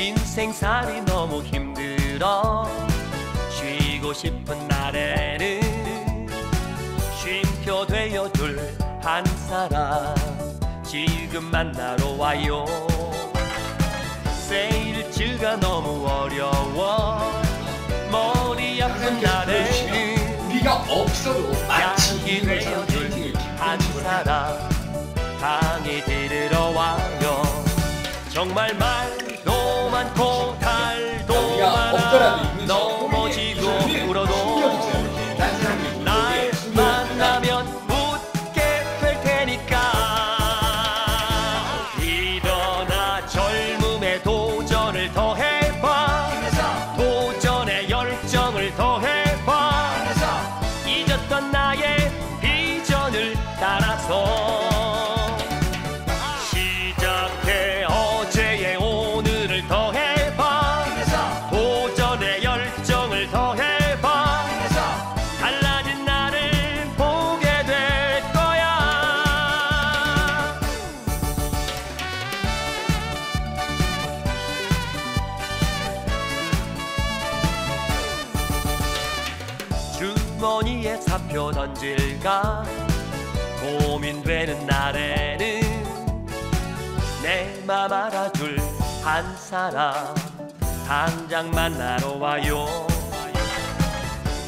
생살이 너무 힘들어. 쉬고 싶은 날에는 쉼표 되어줄 한 사람. 지금 만나러 와요. 세일즈가 너무 어려워. 머리 아픈 날에는 우리가 없어도 마치 되어줄 한 사람. 강의 들으러 와요. 정말 따라서 시작해. 어제의 오늘을 더 해봐. 도전의 열정을 더 해봐. 달라진 나를 보게 될 거야. 주머니에 사표 던질까 고민되는 날에는 내 맘 알아줄 한 사람 당장 만나러 와요.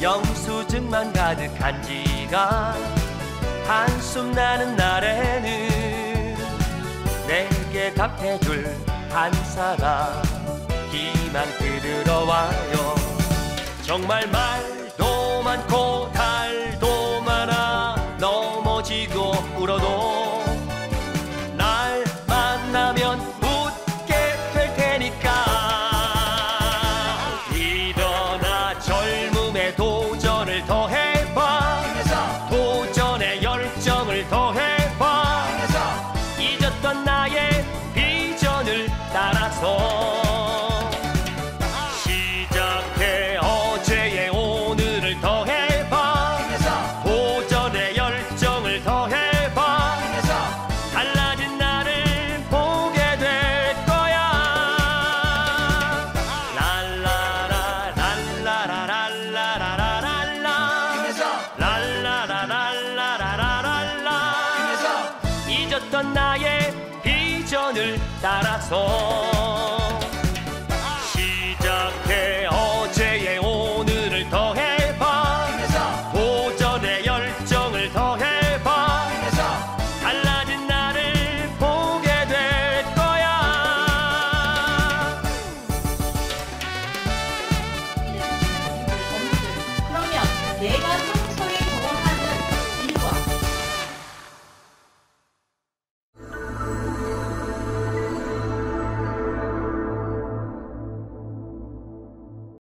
영수증만 가득한 지가 한숨 나는 날에는 내게 답해줄 한 사람 희망 들으러 와요. 정말 말도 많고 tarazón.